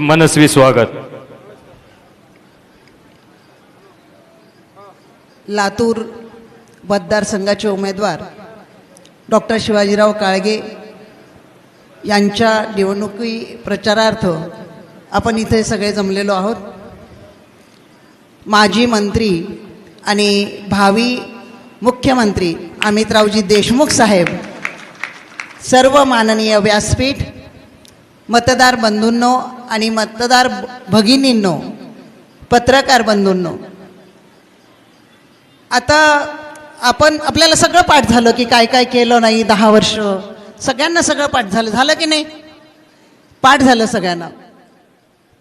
मनस्वी स्वागत. लातूर मतदारसंघाचे उमेदवार डॉक्टर शिवाजीराव काळगे यांच्या निवडणुकी प्रचारार्थ आपण इथे सगळे जमलेलो आहोत. माजी मंत्री आणि भावी मुख्यमंत्री अमितरावजी देशमुख साहेब सर्व माननीय व्यासपीठ मतदार बंधूंनो आणि मतदार भगिनींनो पत्रकार बंधूंनो आता आपण आपल्याला सगळं पाठ झालं की काय काय केलं नाही दहा वर्ष? सगळ्यांना सगळं पाठ झालं. झालं की नाही? पाठ झालं सगळ्यांना.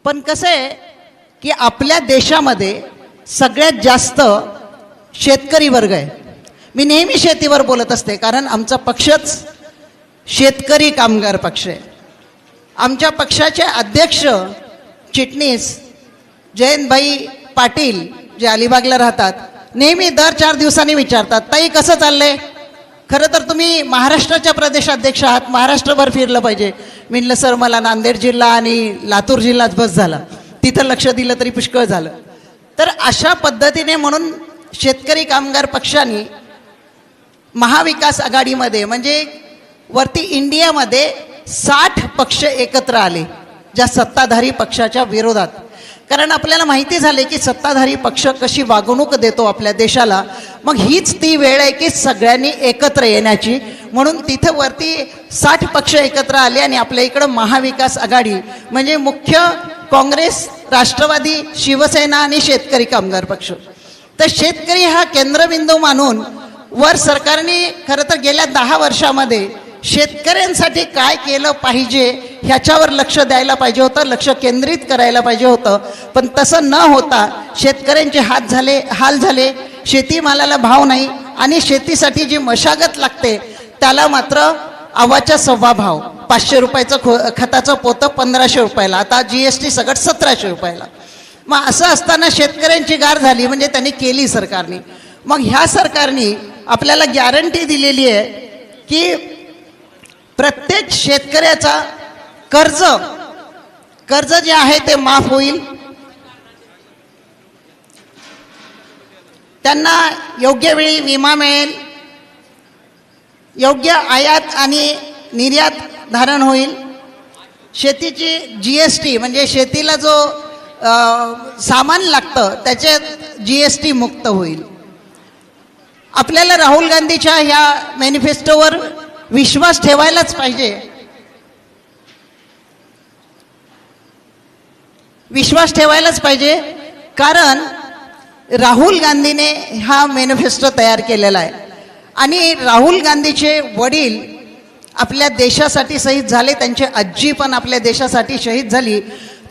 पण कसं आहे की आपल्या देशामध्ये सगळ्यात जास्त शेतकरी वर्ग आहे. मी नेहमी शेतीवर बोलत असते कारण आमचा पक्षच शेतकरी कामगार पक्ष आहे. आमच्या पक्षाचे अध्यक्ष चिटणीस जयंतभाई पाटील जे अलिबागला राहतात नेहमी दर चार दिवसांनी विचारतात ताई कसं चाललंय? खरं तर तुम्ही महाराष्ट्राच्या प्रदेशाध्यक्ष आहात महाराष्ट्रभर फिरलं पाहिजे. म्हणलं सर मला नांदेड जिल्हा आणि लातूर जिल्हाच बस झाला. तिथं लक्ष दिलं तरी पुष्कळ झालं. तर अशा पद्धतीने म्हणून शेतकरी कामगार पक्षाने महाविकास आघाडीमध्ये म्हणजे वरती इंडियामध्ये साठ पक्ष एकत्र आले ज्या सत्ताधारी पक्षाच्या विरोधात. कारण आपल्याला माहिती झाले की सत्ताधारी पक्ष कशी वागणूक देतो आपल्या देशाला मग हीच ती वेळ आहे की सगळ्यांनी एकत्र येण्याची. म्हणून तिथं वरती साठ पक्ष एकत्र आले आणि आपल्या इकडं महाविकास आघाडी म्हणजे मुख्य काँग्रेस राष्ट्रवादी शिवसेना आणि शेतकरी कामगार पक्ष. तर शेतकरी हा केंद्रबिंदू मानून वर सरकारने खरं तर गेल्या दहा वर्षामध्ये शेतकऱ्यांसाठी काय केलं पाहिजे ह्याच्यावर लक्ष द्यायला पाहिजे होतं लक्ष केंद्रित करायला पाहिजे होतं. पण तसं न होता शेतकऱ्यांचे हात झाले हाल झाले. शेतीमालाला भाव नाही आणि शेतीसाठी जी मशागत लागते त्याला मात्र आवाच्या सव्वा भाव. पाचशे रुपयाचं खो खताचं पोतं पंधराशे रुपयाला. आता जी एस टी सगळं सतराशे रुपयाला. मग असं असताना शेतकऱ्यांची गार झाली म्हणजे त्यांनी केली सरकारने. मग ह्या सरकारने आपल्याला गॅरंटी दिलेली आहे की प्रत्येक शेतकऱ्याचा कर्ज कर्ज जे आहे ते माफ होईल. त्यांना योग्य वेळी विमा मिळेल. योग्य आयात आणि निर्यात धारण होईल. शेतीची जी एस टी म्हणजे शेतीला जो सामान लागतं त्याच्यात जी एस टी मुक्त होईल. आपल्याला राहुल गांधीच्या ह्या मॅनिफेस्टोवर विश्वास ठेवायलाच पाहिजे. विश्वास ठेवायलाच पाहिजे. कारण राहुल गांधीने हा मॅनिफेस्टो तयार केलेला आहे. आणि राहुल गांधीचे वडील आपल्या देशासाठी शहीद झाले त्यांची आजी पण आपल्या देशासाठी शहीद झाली.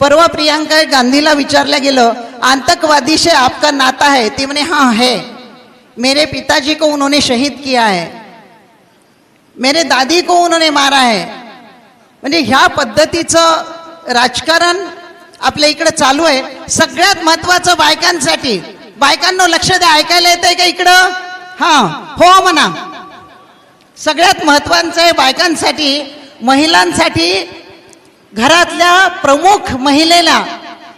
परवा प्रियांका गांधीला विचारलं गेलं आतंकवादी से आपका नाता है? ती म्हणे हाँ है. मेरे पिताजी को उन्होंने शहीद किया है. मेरे दादी को उन्होंने मारा है। म्हणजे ह्या पद्धतीचं राजकारण आपल्या इकडे चालू आहे. सगळ्यात महत्वाचं बायकांसाठी. बायकांना लक्ष द्या ऐकायला येतंय का इकडं? हां हो म्हणा. सगळ्यात महत्वाचं आहे बायकांसाठी महिलांसाठी घरातल्या प्रमुख महिलेला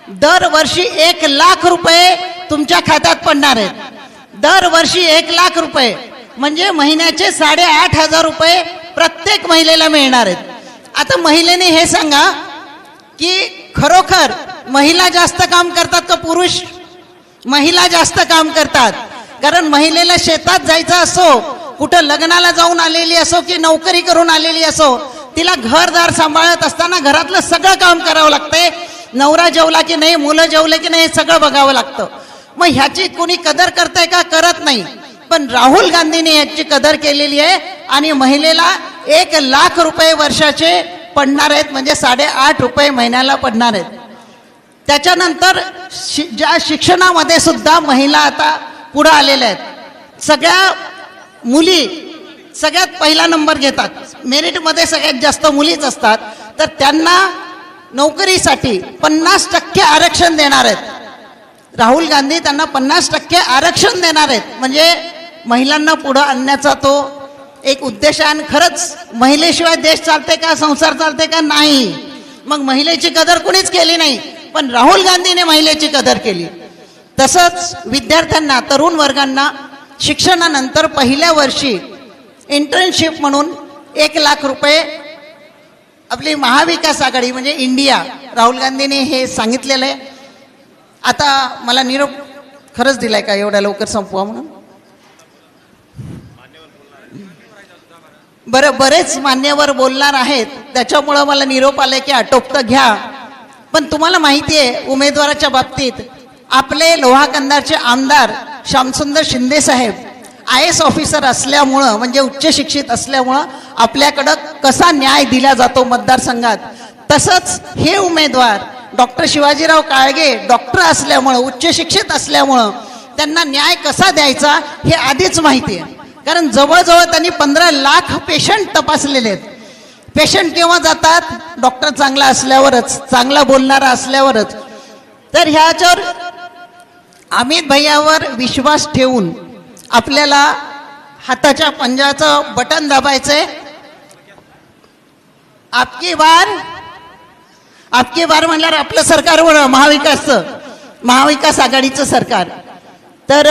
दरवर्षी एक लाख रुपये तुमच्या खात्यात पडणार आहेत. दरवर्षी एक लाख रुपये. म्हणजे महिन्याचे साडेआठ हजार रुपये प्रत्येक महिलेला मिळणार आहेत. आता महिलेने हे सांगा की खरोखर महिला जास्त काम करतात का पुरुष? महिला जास्त काम करतात. कारण महिलेला शेतात जायचं असो कुठं लग्नाला जाऊन आलेली असो की नोकरी करून आलेली असो तिला घरदार सांभाळत असताना घरातलं सगळं काम करावं लागतंय. नवरा जेवला की नाही मुलं जेवले की नाही हे सगळं बघावं लागतं. मग ह्याची कोणी कदर करताय का? करत नाही. पण राहुल गांधीने याची कदर केलेली आहे आणि महिलेला एक लाख रुपये वर्षाचे पडणार आहेत म्हणजे साडेआठ रुपये महिन्याला पडणार आहेत. त्याच्यानंतर शि ज्या शिक्षणामध्ये सुद्धा महिला आता पुढं आलेल्या आहेत. सगळ्या मुली सगळ्यात पहिला नंबर घेतात. मेरिटमध्ये सगळ्यात जास्त मुलीच असतात. तर त्यांना नोकरीसाठी पन्नास टक्के आरक्षण देणार आहेत. राहुल गांधी त्यांना पन्नास टक्के आरक्षण देणार आहेत. म्हणजे महिलांना पुढं आणण्याचा तो एक उद्देश आहे. आणि खरंच महिलेशिवाय देश चालते का संसार चालते का? नाही. मग महिलेची कदर कुणीच केली नाही. पण राहुल गांधीने महिलेची कदर केली. तसंच विद्यार्थ्यांना तरुण वर्गांना शिक्षणानंतर पहिल्या वर्षी इंटर्नशिप म्हणून एक लाख रुपये आपली महाविकास आघाडी म्हणजे इंडिया राहुल गांधीने हे सांगितलेलं आहे. आता मला निरोप खरंच दिलाय का? एवढ्या लवकर संपवा म्हणून. बरं बरेच मान्यवर बोलणार आहेत. त्याच्यामुळं मला निरोप आले की आटोपतं घ्या. पण तुम्हाला माहिती आहे उमेदवाराच्या बाबतीत आपले लोहाकंदारचे आमदार श्यामसुंदर शिंदे साहेब आय एस ऑफिसर असल्यामुळं म्हणजे उच्च शिक्षित असल्यामुळं आपल्याकडं कसा न्याय दिला जातो मतदारसंघात? तसंच हे उमेदवार डॉक्टर शिवाजीराव काळगे डॉक्टर असल्यामुळं उच्च शिक्षित असल्यामुळं त्यांना न्याय कसा द्यायचा हे आधीच माहिती आहे कारण जवळजवळ त्यांनी पंधरा लाख पेशंट तपासलेले आहेत. पेशंट केव्हा जातात? डॉक्टर चांगला असल्यावरच चांगला बोलणारा असल्यावरच. तर ह्याच्यावर अमित भैयावर विश्वास ठेवून आपल्याला हाताच्या पंजाचं बटन दाबायचंय. आपकी बार आपकी बार म्हणल्यावर आपलं सरकार बरं महाविकासचं महाविकास आघाडीचं सरकार. तर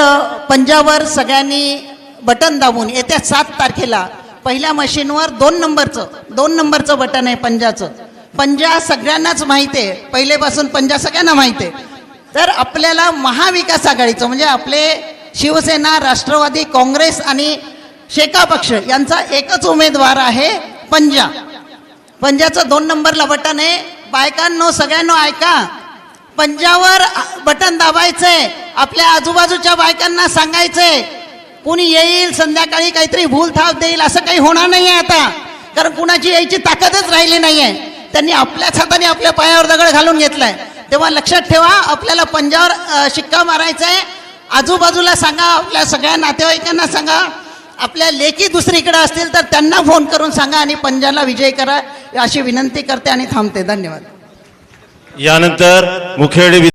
पंजाबवर पंजावर सगळ्यांनी बटन दाबून येत्या सात तारखेला पहिल्या मशीनवर दोन नंबरचं दोन नंबरचं बटन आहे पंजाचं. पंजा सगळ्यांनाच माहिती आहे. पहिलेपासून पंजा सगळ्यांना माहिती आहे. तर आपल्याला महाविकास आघाडीचं म्हणजे आपले शिवसेना राष्ट्रवादी काँग्रेस आणि शेका पक्ष यांचा एकच उमेदवार आहे पंजा. पंजाचं दोन नंबरला बटन आहे. बायकांनो सगळ्यांनो ऐका. पंजावर बटन दाबायचंय. आपल्या आजूबाजूच्या बायकांना सांगायचंय. कुणी येईल संध्याकाळी काहीतरी भूलथाप देईल असं काही होणार नाही आहे आता. कारण कुणाची यायची ताकदच राहिली नाही आहे त्यांनी आपल्याच हाताने आपल्या पायावर दगड घालून घेतलाय. तेव्हा लक्षात ठेवा आपल्याला पंजावर शिक्का मारायचा आहे आजूबाजूला सांगा आपल्या सगळ्या नातेवाईकांना सांगा. आपल्या लेखी दुसरीकडे असतील तर त्यांना फोन करून सांगा आणि पंजाला विजय करा अशी विनंती करते आणि थांबते. धन्यवाद. यानंतर मुखेड